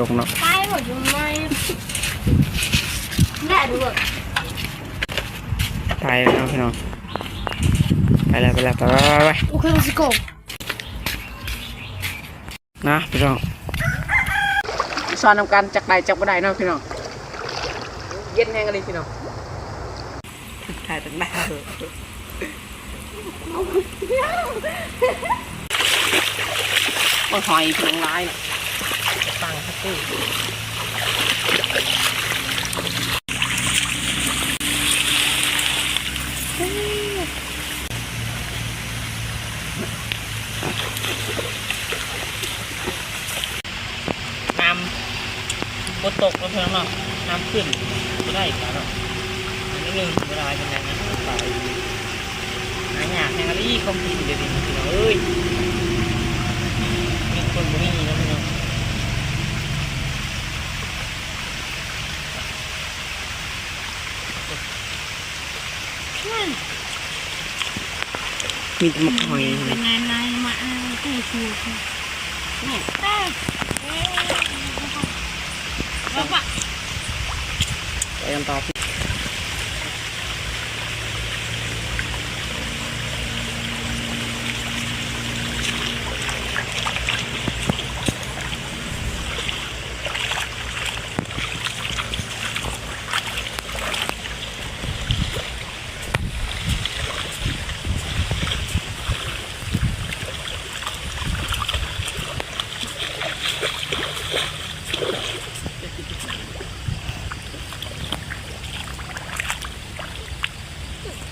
ลกเนาะไปหมดยังไงแม่ดูแบบไปแล้วเนาะพี่น้องไปแล้วไปแล้วไปไปไปไปโอเค let's go นะพี่น้องสอนนำกันจากใดจากบ่ได้เนาะพี่น้องเย็นแห้งกันเลยพี่น้องถ่ายตั้งแต่โอ้ยหอยเพียงร้ายน่ะตัง คู่น้ำบนตกแล้วเพียงเนาะน้ำขึ้นไม่ได้อีกแล้วเนาะอันนี้หนึ่งเวลาเป็นอย่างนั้นไปหายากแห่งอะไรอีกคอมพิวเดี๋ยวนี้พี่น้องเอ้ยมีคนบ่มีนะพี่น้องมีแต่มะเป็นไงนายมาอ่าน ตู้ชูเนี่ยแต่เอ๊ะ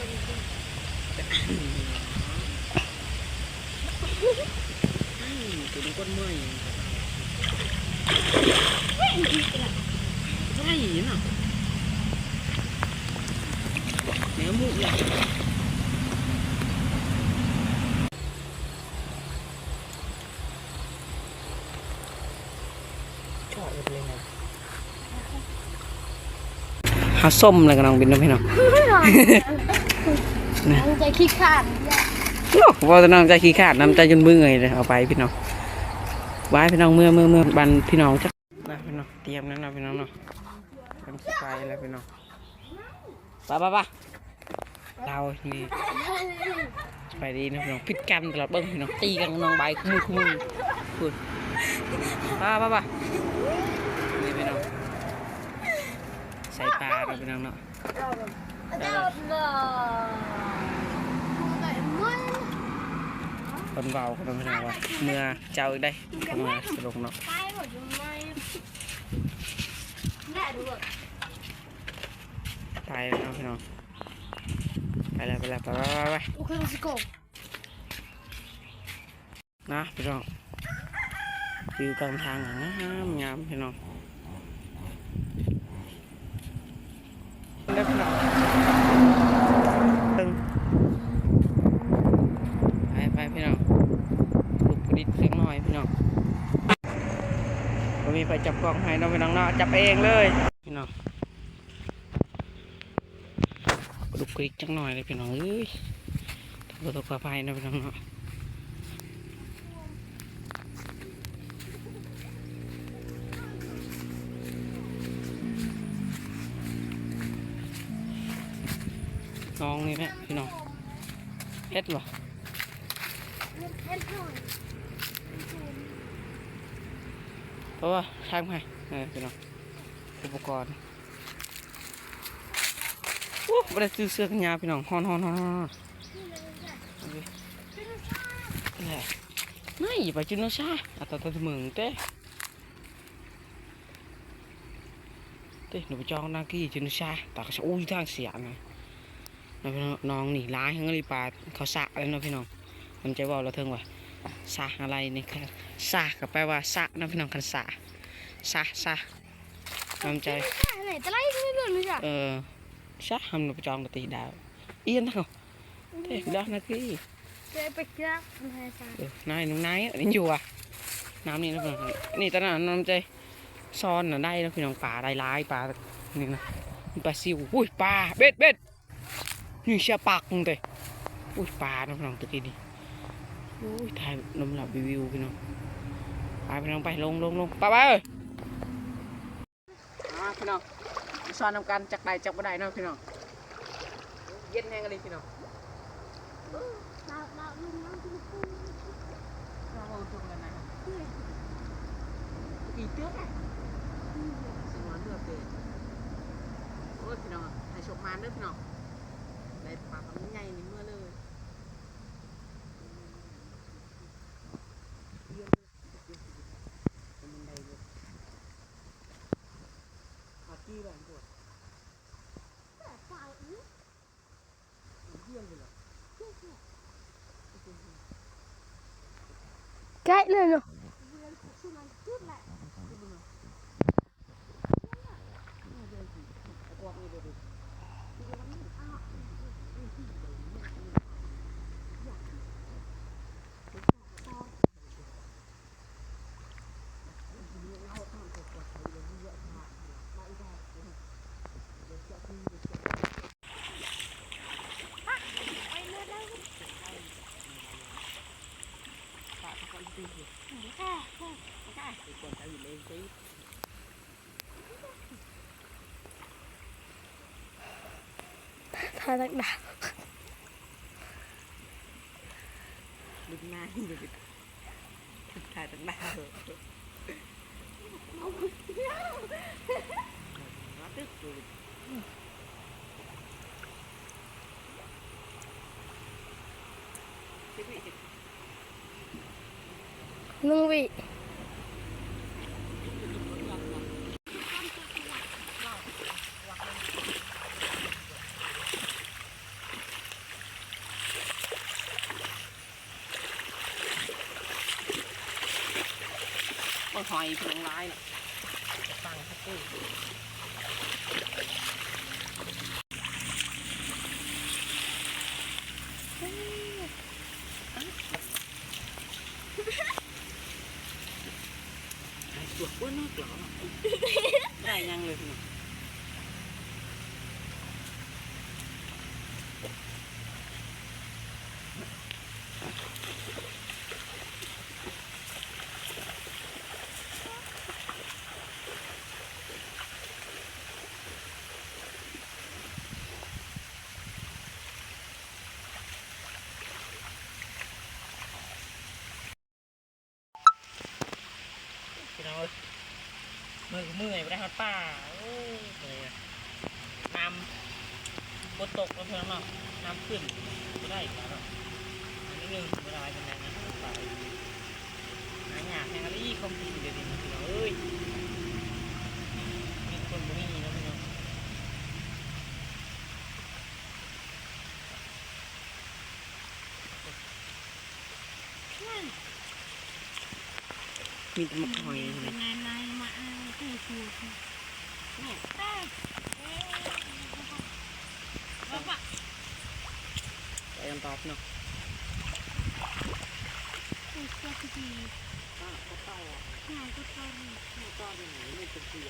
บ้าไปกันต่อพี่ตัวนี้ก้นเมื่อยใช่เนาะเนื้อหมูเลยชอบเลยนะหาส้มอะไรกันน้องบินนะพี่น้อง มันจะขี้ขาดโอ้ว่าแต่น้องใจขี้ขาดน้ำใจจนเมื่อยเลยเอาไปพี่น้องไว้พี่น้องเมื่อเมื่อเมื่อบันพี่น้องจักนะพี่น้องเตรียมนั่นนะพี่น้องเนาะกันสิไปแล้วพี่น้องไปไปไปเรานี่ไปดีนะพี่น้องพิดกันตลอดเบิ้งพี่น้องตีกันกับน้องใบขมือขมือพูดไปไปไปนี่พี่น้องใส่ปลาเราพี่น้องเนาะ คนเบาคนพี่น้ว่าเมื่อเจ้าอีกได้เข้ามาสลงเนาะไปแล้วพี่น้องไปแล้วไปแล้วไปไปไปไปโอเค let's go นะพี่น้องวิวกลางทางงามงามพี่น้องเด้อพี่น้องตึงไปไปพี่น้องลุกกระดิษเล็กน้อยพี่น้อง ก็มีไฟจับกล้องให้น้องพี่น้องเนาะจับเองเลยพี่น้องลุกกระดิษจังหน่อยเลยพี่น้องเอ้ยตกตกปลาไฟเนาะพี่น้องเนาะน้องนี่แหละพี่น้องเฮ็ดบ่ เพราะว่าทางไปเออพี่น้องอุปกรณ์โอ้ไม่ได้ซื้อเสื้อกันยาวพี่น้องฮอนฮอนฮอนฮอนเอาดิแหละไม่ไปจุนโนชาอัตตะมึงเต้เต้หนูไปจองนากี้จุนโนชาตากระชอุ้ยทางเสียนะน้องน้องน้องนี่ร้ายทั้งรีปลาเขาสะเลยนะพี่น้องมันใจะบอกเราเทิงว่า สะอะไรนี่ค่ะสะก็แปลว่าสะนะพี่น้องคันสะสะสะน้ำใจไหนจะไล่ไม่เลื่อนไม่จ้ะเออสะทำหนูไปจองกตีดาวเอียนเท่าเด็กดอกนะพี่เจ๊ไปกินน้ำไทยจ้ะเออนายนุ่งนายนี่อยู่อะน้ำนี่นะพี่น้องนี่ตอนนั้นน้ำใจซ่อนน่ะได้นะพี่น้องป่าได้ร้ายป่านี่นะมีปลาซิวอุ้ยปลาเบ็ดเบ็ดนี่เชียปักมึงเตะอุ้ยปลานะพี่น้องตะกี้นี่ อุ้ยถ่ายนมหลับวิวพี่น้องไปพี่น้องไปลงลงลงไปไปเอ้ยพี่น้องซ้อนนำกันจากใดจากบ่ได้เนาะพี่น้องเย็นแห้งกันเลยพี่น้องเราเราลุงน้องกินกุ้งเราเอาตรงนั้นนะอีเตื้อกอะสิงห์เลือกเตะโอ้ยพี่น้องให้ชกมาเด้อพี่น้องได้ปลาคำใหญ่นี่เมื่อเลยเยี่ยมเลยมันได้เลยปลาจี้แบบปวด แต่ฝ่ายนี้ เยี่ยมเลยเหรอ ใกล้เลยเนาะเรียนของสุนันจุดแหละ ออกนี่เดี๋ยวดิ ทาดักดักดึงหน้าให้ดูดิถ่ายตั้งหน้าเหอะมาตึ๊กดูดิติ๊กวิติ๊กนุ่งวิ หอยพลังร้ายน่ะฟังสักตู้สวดว่าน่าเกลียดอะได้ยังเลยพี่น้องพี่ มือกับมือไงไม่ได้ฮอดป่าโอ้ยเหน้ำบนตกแล้วเพื่อนเนาะน้ำขึ้นไม่ได้อีกแล้วเนาะอันนี้หนึ่งเวลาเป็นไงนะไปหาหยาแทงอะไรอีกคอมพิวเดี๋ยวนี้พี่น้องเอ้ยมีคนบ่มีนะพี่องมีแต่หมกหอยนะนายนายมาอ่านตู้ชูเนี่ยเต้เอ๊ะบ้าบ้า กันต่อพี่น้องตู้เสื้อที่ดีป้าก็เต้าอะงานก็ต้อนเต่าไปไหนไม่เป็นเกีย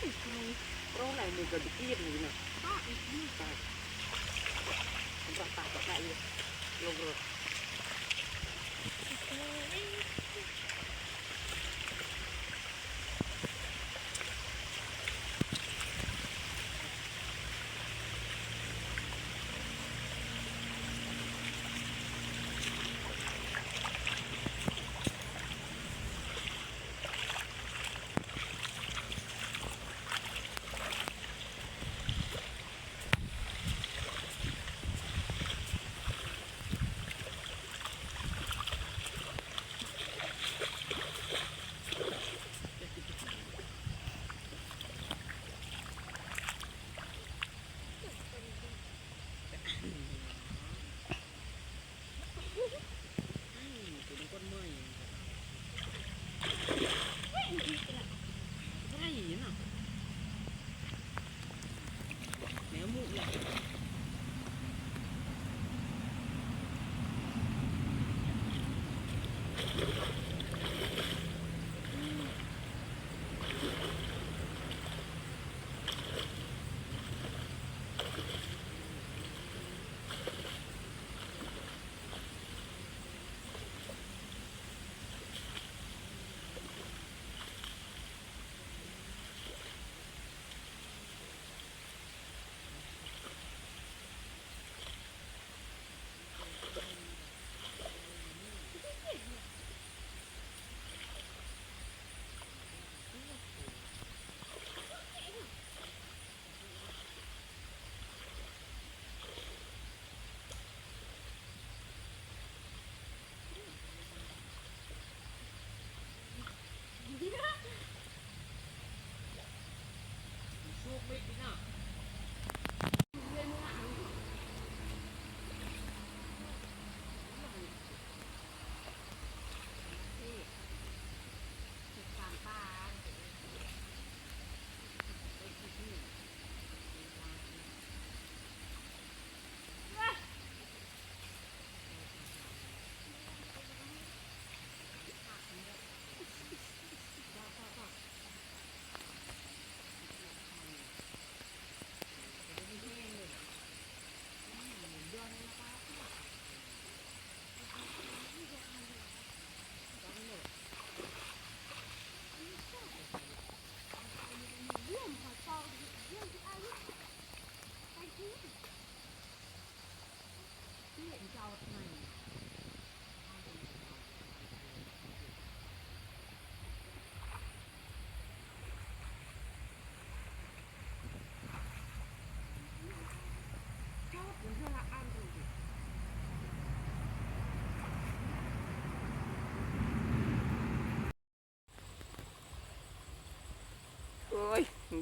ติดเลยเพราะไหนมือกับดิกี้นี่นะป้าอีกนี่ตายผมตัดตากับใครเลยลงรถ Wait, no.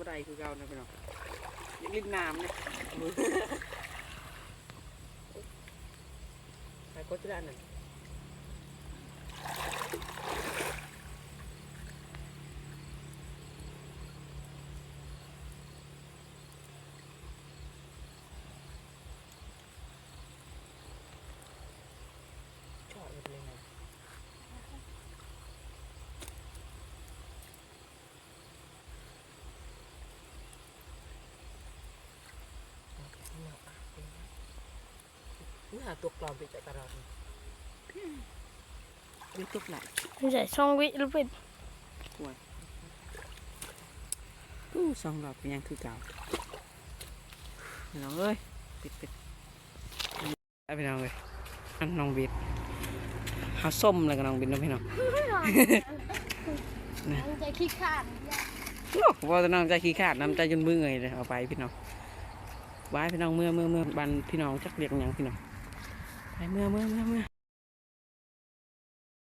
บ่ได้คือเก่านะพี่น้องอยากลิ้นน้ำเนี่ยมือไปกดที่ด้านหนึ่งชอบเลยไง นี่ หาตัวปลอมไปจากตลาดนี่ตัวไหนไม่ใช่ช่องวิหรือเป็นอู้สองดอกเป็นยังคือเก่าพี่น้องเอ้ยปิดปิดเอาพี่น้องเลยอันน้องบิดหาส้มแล้วกับน้องบิดเนาะพี่น้องมันจะขี้ขาดโอ้ว่าแต่น้องใจขี้ขาดน้ำใจจนมือเงยเลยเอาไปพี่น้องไว้พี่น้องเมื่อเมื่อเมื่อบันพี่น้องจักเรียกหยังพี่น้อง ไปเมื่อเมื่อเมื่อเมื่อ